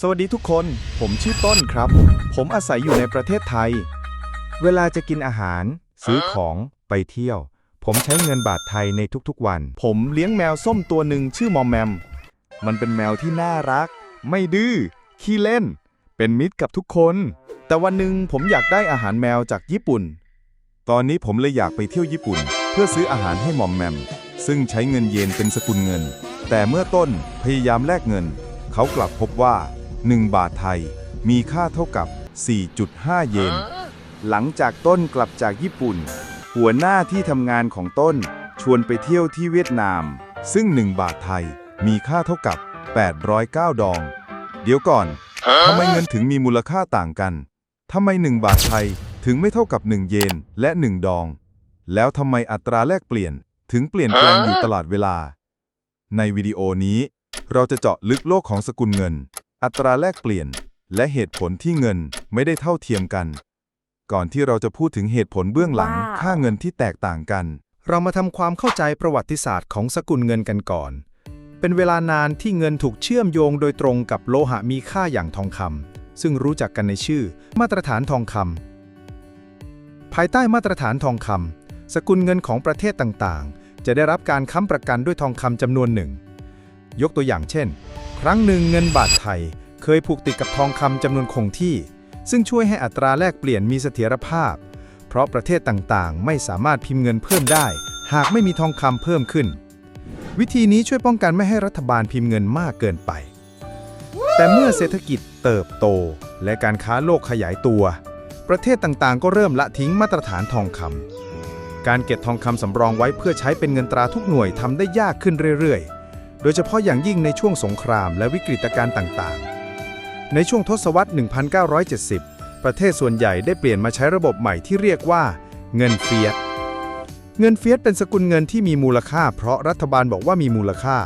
สวัสดีทุกคน ผมชื่อต้นครับ ผมอาศัยอยู่ในประเทศไทย เวลาจะกินอาหาร ซื้อของไปเที่ยว ผมใช้เงินบาทไทยในทุกๆวัน ผมเลี้ยงแมวส้มตัวหนึ่งชื่อมอมแมม มันเป็นแมวที่น่ารัก ไม่ดื้อ ขี้เล่น เป็นมิตรกับทุกคน แต่วันหนึ่งผมอยากได้อาหารแมวจากญี่ปุ่น ตอนนี้ผมเลยอยากไปเที่ยวญี่ปุ่น เพื่อซื้ออาหารให้มอมแมม ซึ่งใช้เงินเยนเป็นสกุลเงิน แต่เมื่อต้นพยายามแลกเงิน เขากลับพบว่า 1 บาทไทย มีค่าเท่ากับ 4.5 เยน หลังจากต้นกลับจากญี่ปุ่น หัวหน้าที่ทำงานของต้นชวนไปเที่ยวที่เวียดนาม ซึ่ง 1 บาทไทย มีค่าเท่ากับ 809 ดอง เดี๋ยวก่อน ทำไมเงินถึงมีมูลค่าต่างกัน ทำไม 1 บาทไทยถึงไม่เท่ากับ 1 เยนและ 1 ดอง แล้วทำไมอัตราแลกเปลี่ยนถึงเปลี่ยนแปลงอยู่ตลอดเวลา ในวิดีโอนี้ เราจะเจาะลึกโลกของสกุลเงิน อัตราแลกเปลี่ยน และเหตุผลที่เงินไม่ได้เท่าเทียมกัน ก่อนที่เราจะพูดถึงเหตุผลเบื้องหลังว้าวค่าเงินที่แตกต่างกัน เรามาทำความเข้าใจประวัติศาสตร์ของสกุลเงินกันก่อน เป็นเวลานานที่เงินถูกเชื่อมโยงโดยตรงกับโลหะมีค่าอย่างทองคำซึ่งรู้จักกันในชื่อ มาตรฐานทองคำภายใต้มาตรฐานทองคำสกุลเงินของประเทศต่างๆ จะได้รับการค้ำประกันด้วยทองคำจำนวนหนึ่ง ยกตัวอย่างเช่น ครั้งหนึ่งเงินบาทไทย เคยผูกติดกับทองคำจำนวนคงที่ ซึ่งช่วยให้อัตราแลกเปลี่ยนมีเสถียรภาพ เพราะประเทศต่างๆ ไม่สามารถพิมพ์เงินเพิ่มได้ หากไม่มีทองคำเพิ่มขึ้น วิธีนี้ช่วยป้องกันไม่ให้รัฐบาลพิมพ์เงินมากเกินไป แต่เมื่อเศรษฐกิจเติบโต และการค้าโลกขยายตัว ประเทศต่างๆ ก็เริ่มละทิ้งมาตรฐานทองคำการเก็บทองคำสำรองไว้เพื่อใช้เป็นเงินตราทุกหน่วยทำได้ยากขึ้นเรื่อยๆ โดยเฉพาะอย่างยิ่งในช่วงสงครามและวิกฤตการณ์ต่างๆ ในช่วงทศวรรษ 1970 ประเทศส่วนใหญ่ได้เปลี่ยนมาใช้ระบบใหม่ที่เรียกว่า เงินเฟียสเงินเฟียสเป็นสกุลเงินที่มีมูลค่า เพราะรัฐบาลบอกว่ามีมูลค่า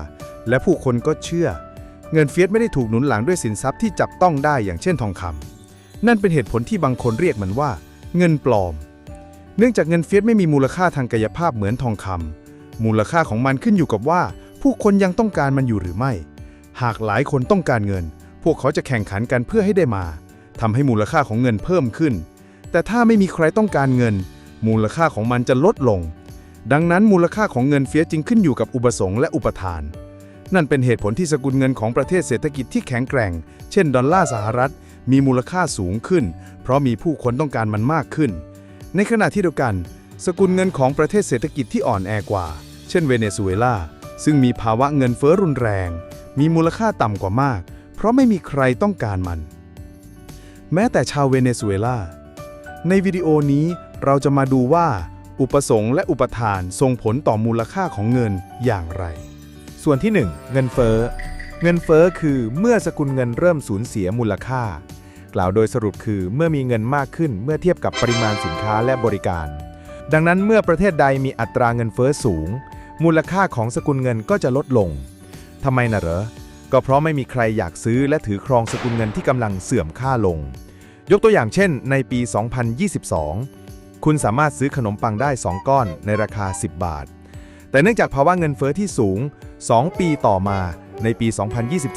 และผู้คนก็เชื่อ เงินเฟียสไม่ได้ถูกหนุนหลังด้วยสินทรัพย์ที่จับต้องได้อย่างเช่นทองคำนั่นเป็นเหตุผลที่บางคนเรียกมันว่า เงินปลอม เนื่องจากเงินเฟียสไม่มีมูลค่าทางกายภาพเหมือนทองคำมูลค่าของมันขึ้นอยู่กับว่า ผู้คนยังต้องการมันอยู่หรือไม่ หากหลายคนต้องการเงิน พวกเขาจะแข่งขันกันเพื่อให้ได้มาทำให้มูลค่าของเงินเพิ่มขึ้น แต่ถ้าไม่มีใครต้องการเงิน มูลค่าของมันจะลดลง ดังนั้นมูลค่าของเงินเฟียจึงขึ้นอยู่กับอุปสงค์และอุปทาน นั่นเป็นเหตุผลที่สกุลเงินของประเทศเศรษฐกิจที่แข็งแกร่ง เช่น ดอลลาร์สหรัฐ มีมูลค่าสูงขึ้น เพราะมีผู้คนต้องการมันมากขึ้น ในขณะที่เดียวกัน สกุลเงินของประเทศเศรษฐกิจที่อ่อนแอกว่า เช่นเวเนซุเอลา ซึ่งมีภาวะเงินเฟ้อรุนแรง มีมูลค่าต่ำกว่ามาก เพราะไม่มีใครต้องการมัน แม้แต่ชาวเวเนซุเอลา ในวิดีโอนี้เราจะมาดูว่า อุปสงค์และอุปทานส่งผลต่อมูลค่าของเงินอย่างไร ส่วนที่ 1 เงินเฟ้อ เงินเฟ้อคือเมื่อสกุลเงินเริ่มสูญเสียมูลค่า กล่าวโดยสรุปคือเมื่อมีเงินมากขึ้นเมื่อเทียบกับปริมาณสินค้าและบริการ ดังนั้นเมื่อประเทศใดมีอัตราเงินเฟ้อสูง มูลค่าของสกุลเงินก็จะลดลงทำไมน่ะเหรอ ก็เพราะไม่มีใครอยากซื้อและถือครองสกุลเงินที่กำลังเสื่อมค่าลง ยกตัวอย่างเช่น ในปี 2022 คุณสามารถซื้อขนมปังได้ 2 ก้อนในราคา 10 บาท แต่เนื่องจากภาวะเงินเฟ้อที่สูง 2 ปีต่อมาในปี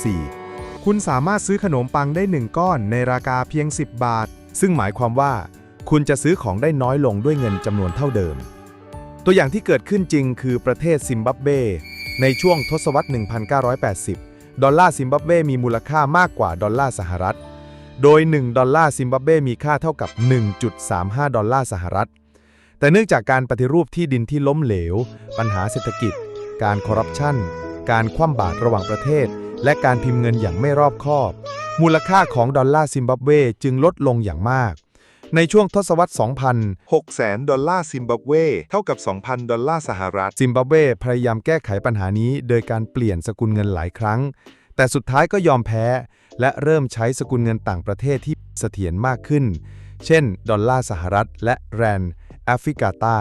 2024 คุณสามารถซื้อขนมปังได้ 1 ก้อนในราคาเพียง 10 บาท ซึ่งหมายความว่า คุณจะซื้อของได้น้อยลงด้วยเงินจำนวนเท่าเดิม ตัวอย่างที่เกิดขึ้นจริงคือประเทศซิมบับเบในช่วงทศวรรษ 1980 ดอลลาร์ซิมบับเวมีมูลค่ามากกว่าดอลลาร์สหรัฐ โดย 1 ดอลลาร์ซิมบับเวมีค่าเท่ากับ 1.35 ดอลลาร์สหรัฐ แต่เนื่องจากการปฏิรูปที่ดินที่ล้มเหลว ปัญหาเศรษฐกิจ การคอร์รัปชัน การคว่ำบาตรระหว่างประเทศ และการพิมพ์เงินอย่างไม่รอบคอบ มูลค่าของดอลลาร์ซิมบับเวจึงลดลงอย่างมาก ในช่วงทศวรรษ 2000 6แสนดอลลาร์ซิมบับเว เท่ากับ 2,000 ดอลลาร์สหรัฐ ซิมบับเวพยายามแก้ไขปัญหานี้ โดยการเปลี่ยนสกุลเงินหลายครั้ง แต่สุดท้ายก็ยอมแพ้ และเริ่มใช้สกุลเงินต่างประเทศที่เสถียรมากขึ้น เช่น ดอลลาร์สหรัฐ และแรนแอฟริกาใต้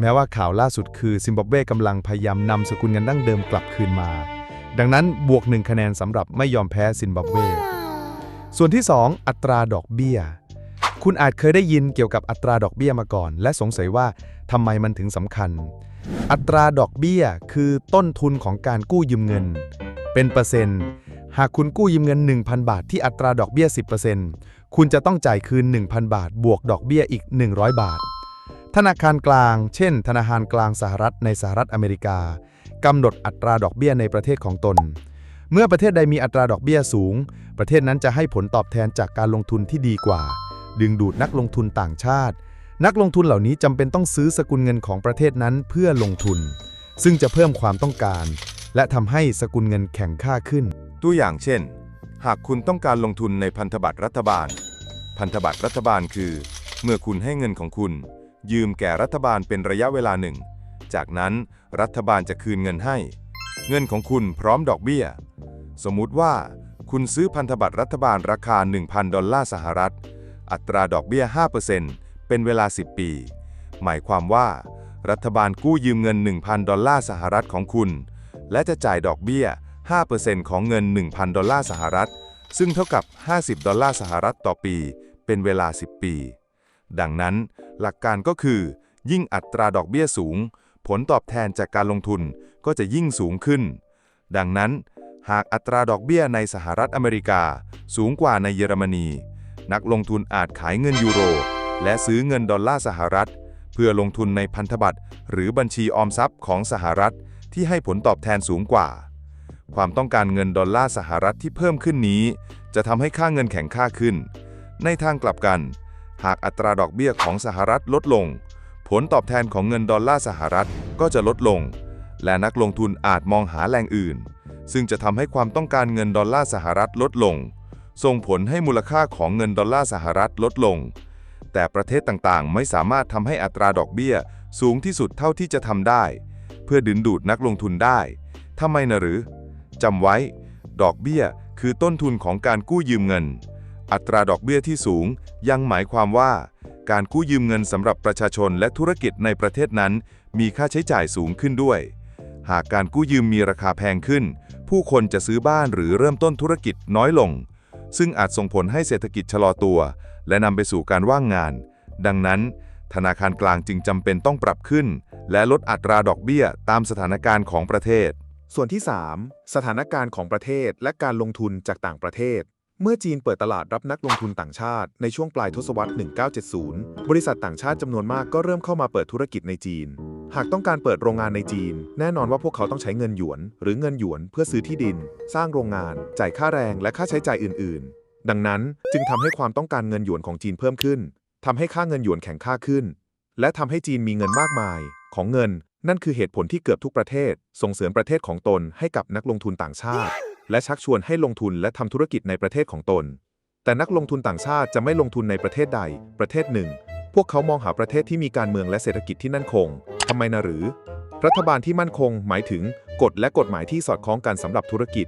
แม้ว่าข่าวล่าสุดคือซิมบับเวกำลังพยายามนำสกุลเงินดั้งเดิมกลับคืนมา ดังนั้นบวกหนึ่งคะแนนสำหรับไม่ยอมแพ้ซิมบับเว ส่วนที่ 2 อัตราดอกเบี้ย คุณอาจเคยได้ยินเกี่ยวกับอัตราดอกเบี้ยมาก่อน และสงสัยว่าทำไมมันถึงสำคัญ อัตราดอกเบี้ยคือต้นทุนของการกู้ยืมเงิน เป็นเปอร์เซ็นต์ หากคุณกู้ยืมเงิน 1,000 บาท ที่อัตราดอกเบี้ย 10%คุณจะต้องจ่ายคืน 1,000 บาท บวกดอกเบี้ยอีก 100 บาท ธนาคารกลาง เช่น ธนาคารกลางสหรัฐในสหรัฐอเมริกากำหนดอัตราดอกเบี้ยในประเทศของตน เมื่อประเทศใดมีอัตราดอกเบี้ยสูง ประเทศนั้นจะให้ผลตอบแทนจากการลงทุนที่ดีกว่า ดึงดูดนักลงทุนต่างชาติ นักลงทุนเหล่านี้จำเป็นต้องซื้อสกุลเงินของประเทศนั้นเพื่อลงทุน ซึ่งจะเพิ่มความต้องการ และทำให้สกุลเงินแข็งค่าขึ้น ตัวอย่างเช่น หากคุณต้องการลงทุนในพันธบัตรรัฐบาล พันธบัตรรัฐบาลคือ เมื่อคุณให้เงินของคุณ ยืมแก่รัฐบาลเป็นระยะเวลาหนึ่ง จากนั้นรัฐบาลจะคืนเงินให้ เงินของคุณพร้อมดอกเบี้ย สมมุติว่าคุณซื้อพันธบัตรรัฐบาลราคา 1,000 ดอลลาร์สหรัฐ อัตราดอกเบี้ย 5%เป็นเวลา 10 ปี หมายความว่า รัฐบาลกู้ยืมเงิน 1,000 ดอลลาร์สหรัฐของคุณ และจะจ่ายดอกเบี้ย 5%ของเงิน 1,000 ดอลลาร์สหรัฐ ซึ่งเท่ากับ 50 ดอลลาร์สหรัฐต่อปี เป็นเวลา 10 ปี ดังนั้น หลักการก็คือ ยิ่งอัตราดอกเบี้ยสูง ผลตอบแทนจากการลงทุนก็จะยิ่งสูงขึ้น ดังนั้น หากอัตราดอกเบี้ยในสหรัฐอเมริกา สูงกว่าในเยอรมนี นักลงทุนอาจขายเงินยูโร และซื้อเงินดอลลาร์สหรัฐ เพื่อลงทุนในพันธบัตรหรือบัญชีออมทรัพย์ของสหรัฐที่ให้ผลตอบแทนสูงกว่า ความต้องการเงินดอลลาร์สหรัฐที่เพิ่มขึ้นนี้ จะทำให้ค่าเงินแข็งค่าขึ้น ในทางกลับกัน หากอัตราดอกเบี้ยของสหรัฐลดลง ผลตอบแทนของเงินดอลลาร์สหรัฐก็จะลดลง และนักลงทุนอาจมองหาแหล่งอื่น ซึ่งจะทำให้ความต้องการเงินดอลลาร์สหรัฐลดลง ส่งผลให้มูลค่าของเงินดอลลาร์สหรัฐลดลง แต่ประเทศต่างๆ ไม่สามารถทำให้อัตราดอกเบี้ย สูงที่สุดเท่าที่จะทำได้ เพื่อดึงดูดนักลงทุนได้ทำไมนะหรือจำไว้ ดอกเบี้ยคือต้นทุนของการกู้ยืมเงิน อัตราดอกเบี้ยที่สูงยังหมายความว่า การกู้ยืมเงินสำหรับประชาชนและธุรกิจในประเทศนั้น มีค่าใช้จ่ายสูงขึ้นด้วย หากการกู้ยืมมีราคาแพงขึ้น ผู้คนจะซื้อบ้านหรือเริ่มต้นธุรกิจน้อยลง ซึ่งอาจส่งผลให้เศรษฐกิจชะลอตัว และนำไปสู่การว่างงาน ดังนั้น ธนาคารกลางจึงจำเป็นต้องปรับขึ้น และลดอัตราดอกเบี้ยตามสถานการณ์ของประเทศ ส่วนที่ 3 สถานการณ์ของประเทศและการลงทุนจากต่างประเทศเมื่อจีนเปิดตลาดรับนักลงทุนต่างชาติในช่วงปลายทศวรรษ 1970 บริษัทต่างชาติจำนวนมากก็เริ่มเข้ามาเปิดธุรกิจในจีน หากต้องการเปิดโรงงานในจีน แน่นอนว่าพวกเขาต้องใช้เงินหยวน หรือเงินหยวนเพื่อซื้อที่ดิน สร้างโรงงาน จ่ายค่าแรงและค่าใช้จ่ายอื่น ๆ ดังนั้นจึงทำให้ความต้องการเงินหยวนของจีนเพิ่มขึ้นทำให้ค่าเงินหยวนแข็งค่าขึ้น และทำให้จีนมีเงินมากมาย ของเงิน นั่นคือเหตุผลที่เกือบทุกประเทศ ส่งเสริมประเทศของตนให้กับนักลงทุนต่างชาติ และชักชวนให้ลงทุนและทำธุรกิจในประเทศของตน แต่นักลงทุนต่างชาติจะไม่ลงทุนในประเทศใดประเทศหนึ่ง พวกเขามองหาประเทศที่มีการเมืองและเศรษฐกิจที่มั่นคงทำไมนะหรือ รัฐบาลที่มั่นคง หมายถึงกฎและกฎหมายที่สอดคล้องกันสำหรับธุรกิจ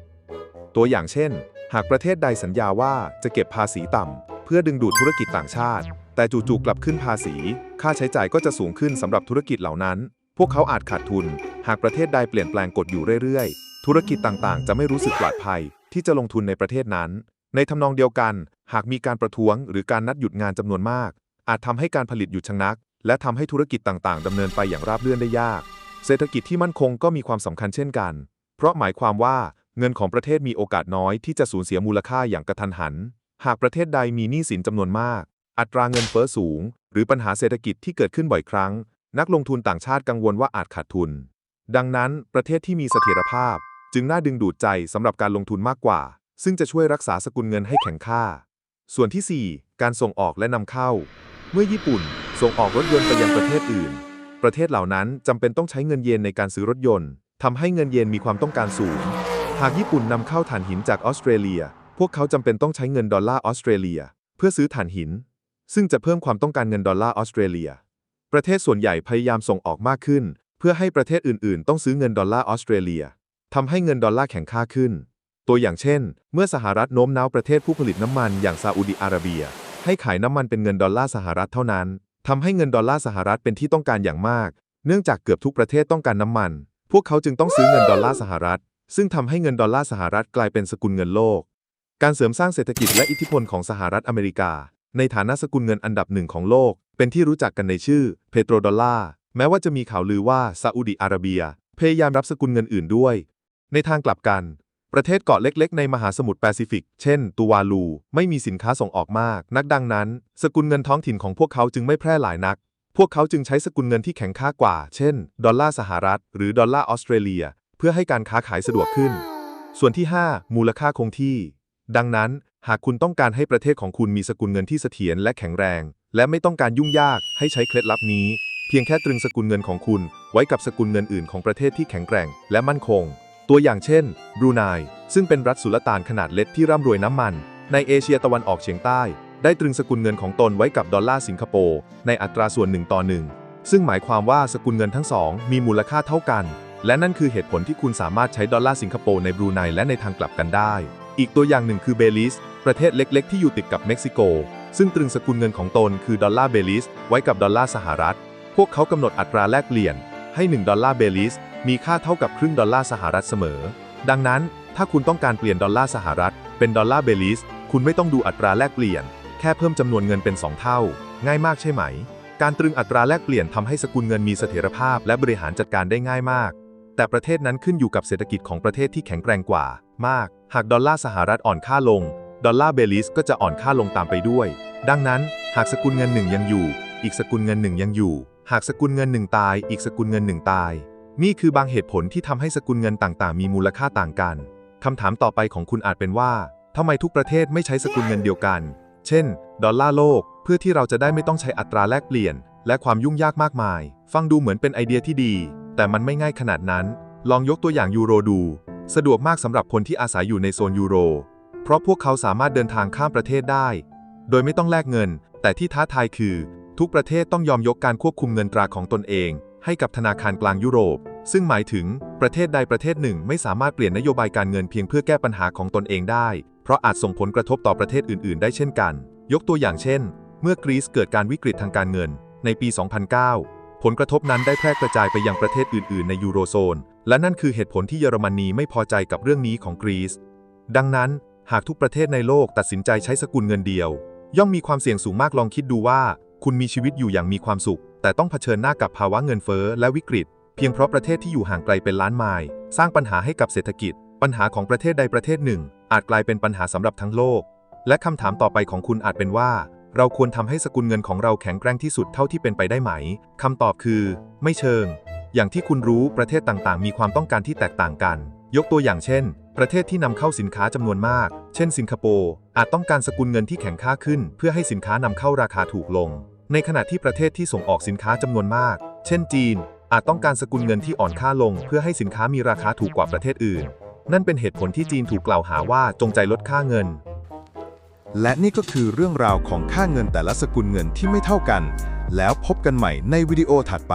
ตัวอย่างเช่น หากประเทศใดสัญญาว่าจะเก็บภาษีต่ำเพื่อดึงดูดธุรกิจต่างชาติ แต่จู่ๆกลับขึ้นภาษี ค่าใช้จ่ายก็จะสูงขึ้นสำหรับธุรกิจเหล่านั้น พวกเขาอาจขาดทุน หากประเทศใดเปลี่ยนแปลงกฎอยู่เรื่อยๆ ธุรกิจต่างๆ จะไม่รู้สึกปลอดภัย ที่จะลงทุนในประเทศนั้น ในทำนองเดียวกัน หากมีการประท้วง หรือการนัดหยุดงานจำนวนมาก อาจทำให้การผลิตหยุดชะงัก และทำให้ธุรกิจต่างๆดำเนินไปอย่างราบเรื่อนได้ยาก เศรษฐกิจที่มั่นคงก็มีความสำคัญเช่นกัน เพราะหมายความว่าเงินของประเทศมีโอกาสน้อยที่จะสูญเสียมูลค่าอย่างกระทันหัน หากประเทศใดมีหนี้สินจำนวนมาก อัตราเงินเฟ้อสูง หรือปัญหาเศรษฐกิจที่เกิดขึ้นบ่อยครั้ง นักลงทุนต่างชาติกังวลว่าอาจขาดทุน ดังนั้นประเทศที่มีเสถียรภาพ จึงน่าดึงดูดใจสำหรับการลงทุนมากกว่า ซึ่งจะช่วยรักษาสกุลเงินให้แข็งค่า ส่วนที่ 4 การส่งออกและนำเข้า เมื่อญี่ปุ่นส่งออกรถยนต์ไปยังประเทศอื่น ประเทศเหล่านั้นจำเป็นต้องใช้เงินเยนในการซื้อรถยนต์ทำให้เงินเยนมีความต้องการสูง หากญี่ปุ่นนำเข้าถ่านหินจากออสเตรเลีย พวกเขาจำเป็นต้องใช้เงินดอลลาร์ออสเตรเลีย เพื่อซื้อถ่านหิน ซึ่งจะเพิ่มความต้องการเงินดอลลาร์ออสเตรเลีย ประเทศส่วนใหญ่พยายามส่งออกมากขึ้น เพื่อให้ประเทศอื่นๆ ต้องซื้อเงินดอลลาร์ออสเตรเลียทำให้เงินดอลลาร์แข็งค่าขึ้น ตัวอย่างเช่น เมื่อสหรัฐโน้มน้าวประเทศผู้ผลิตน้ำมันอย่างซาอุดิอาระเบีย ให้ขายน้ำมันเป็นเงินดอลลาร์สหรัฐเท่านั้นทำให้เงินดอลลาร์สหรัฐเป็นที่ต้องการอย่างมาก เนื่องจากเกือบทุกประเทศต้องการน้ำมัน พวกเขาจึงต้องซื้อเงินดอลลาร์สหรัฐ ซึ่งทำให้เงินดอลลาร์สหรัฐกลายเป็นสกุลเงินโลก การเสริมสร้างเศรษฐกิจและอิทธิพลของสหรัฐอเมริกา ในฐานะสกุลเงินอันดับหนึ่งของโลก เป็นที่รู้จักกันในชื่อเพโตรดอลลาร์แม้ว่าจะมีข่าวลือว่าซาอุดิอาระเบีย พยายามรับสกุลเงินอื่นด้วย ในทางกลับกัน ประเทศเกาะเล็กๆ ในมหาสมุทรแปซิฟิก เช่น ตูวาลู ไม่มีสินค้าส่งออกมาก นักดังนั้น สกุลเงินท้องถิ่นของพวกเขาจึงไม่แพร่หลายนัก พวกเขาจึงใช้สกุลเงินที่แข็งค่ากว่า เช่น ดอลลาร์สหรัฐ หรือดอลลาร์ออสเตรเลีย เพื่อให้การค้าขายสะดวกขึ้น ส่วนที่ 5 มูลค่าคงที่ ดังนั้น หากคุณต้องการให้ประเทศของคุณมีสกุลเงินที่เสถียรและแข็งแรง และไม่ต้องการยุ่งยาก ให้ใช้เคล็ดลับนี้ เพียงแค่ตรึงสกุลเงินของคุณ ไว้กับสกุลเงินอื่นของประเทศที่แข็งแกร่ง และมั่นคง ตัวอย่างเช่นบรูไนซึ่งเป็นรัฐสุลต่านขนาดเล็กที่ร่ำรวยน้ำมัน ในเอเชียตะวันออกเฉียงใต้ ได้ตรึงสกุลเงินของตนไว้กับดอลลาร์สิงคโปร์ในอัตราส่วนหนึ่งต่อหนึ่งซึ่งหมายความว่าสกุลเงินทั้งสองมีมูลค่าเท่ากัน และนั่นคือเหตุผลที่คุณสามารถใช้ดอลลาร์สิงคโปร์ในบรูไนและในทางกลับกันได้ อีกตัวอย่างหนึ่งคือเบลิสประเทศเล็ก ๆ ที่อยู่ติดกับเม็กซิโก ซึ่งตรึงสกุลเงินของตนคือดอลลาร์เบลิสไว้กับดอลลาร์สหรัฐ พวกเขากำหนดอัตราแลกเปลี่ยนให้ 1 ดอลลาร์เบลิส มีค่าเท่ากับครึ่งดอลลาร์สหรัฐเสมอ ดังนั้น ถ้าคุณต้องการเปลี่ยนดอลลาร์สหรัฐ เป็นดอลลาร์เบลิส คุณไม่ต้องดูอัตราแลกเปลี่ยน แค่เพิ่มจำนวนเงินเป็น 2 เท่า ง่ายมากใช่ไหม การตรึงอัตราแลกเปลี่ยนทำให้สกุลเงินมีเสถียรภาพและบริหารจัดการได้ง่ายมาก แต่ประเทศนั้นขึ้นอยู่กับเศรษฐกิจของประเทศที่แข็งแกร่งกว่า มาก หากดอลลาร์สหรัฐอ่อนค่าลง ดอลลาร์เบลิสก็จะอ่อนค่าลงตามไปด้วย ดังนั้น หากสกุลเงินหนึ่งยังอยู่ อีกสกุลเงินหนึ่งยังอยู่ หากสกุลเงินหนึ่งตาย อีกสกุลเงินหนึ่งตาย นี่คือบางเหตุผลที่ทำให้สกุลเงินต่างๆ มีมูลค่าต่างกันคำถามต่อไปของคุณอาจเป็นว่าทำไมทุกประเทศไม่ใช้สกุลเงินเดียวกัน เช่น ดอลลาร์โลก เพื่อที่เราจะได้ไม่ต้องใช้อัตราแลกเปลี่ยน และความยุ่งยากมากมาย ฟังดูเหมือนเป็นไอเดียที่ดี แต่มันไม่ง่ายขนาดนั้น ลองยกตัวอย่างยูโรดู สะดวกมากสำหรับคนที่อาศัยอยู่ในโซนยูโร เพราะพวกเขาสามารถเดินทางข้ามประเทศได้ โดยไม่ต้องแลกเงิน แต่ที่ท้าทายคือ ทุกประเทศต้องยอมยกการควบคุมเงินตราของตนเอง ให้กับธนาคารกลางยุโรป ซึ่งหมายถึงประเทศใดประเทศหนึ่งไม่สามารถเปลี่ยนนโยบายการเงินเพียงเพื่อแก้ปัญหาของตนเองได้ เพราะอาจส่งผลกระทบต่อประเทศอื่น ๆ ได้เช่นกัน ยกตัวอย่างเช่น เมื่อกรีซเกิดการวิกฤตทางการเงิน ในปี 2009 ผลกระทบนั้นได้แพร่กระจายไปยังประเทศอื่น ๆ ในยูโรโซน และนั่นคือเหตุผลที่เยอรมนีไม่พอใจกับเรื่องนี้ของกรีซ ดังนั้น หากทุกประเทศในโลกตัดสินใจใช้สกุลเงินเดียว ย่อมมีความเสี่ยงสูงมากลองคิดดูว่า คุณมีชีวิตอยู่อย่างมีความสุข แต่ต้องเผชิญหน้ากับภาวะเงินเฟ้อและวิกฤต เพียงเพราะประเทศที่อยู่ห่างไกลเป็นล้านไมล์สร้างปัญหาให้กับเศรษฐกิจ ปัญหาของประเทศใดประเทศหนึ่ง อาจกลายเป็นปัญหาสำหรับทั้งโลก และคำถามต่อไปของคุณอาจเป็นว่า เราควรทำให้สกุลเงินของเราแข็งแกร่งที่สุดเท่าที่เป็นไปได้ไหมคำตอบคือ ไม่เชิง อย่างที่คุณรู้ประเทศต่างๆ มีความต้องการที่แตกต่างกัน ยกตัวอย่างเช่นประเทศที่นำเข้าสินค้าจำนวนมาก เช่น สิงคโปร์ อาจต้องการสกุลเงินที่แข็งค่าขึ้น เพื่อให้สินค้านำเข้าราคาถูกลง ในขณะที่ประเทศที่ส่งออกสินค้าจำนวนมาก เช่นจีน อาจต้องการสกุลเงินที่อ่อนค่าลง เพื่อให้สินค้ามีราคาถูกกว่าประเทศอื่น นั่นเป็นเหตุผลที่จีนถูกกล่าวหาว่าจงใจลดค่าเงิน และนี่ก็คือเรื่องราวของค่าเงินแต่ละสกุลเงินที่ไม่เท่ากัน แล้วพบกันใหม่ในวิดีโอถัดไป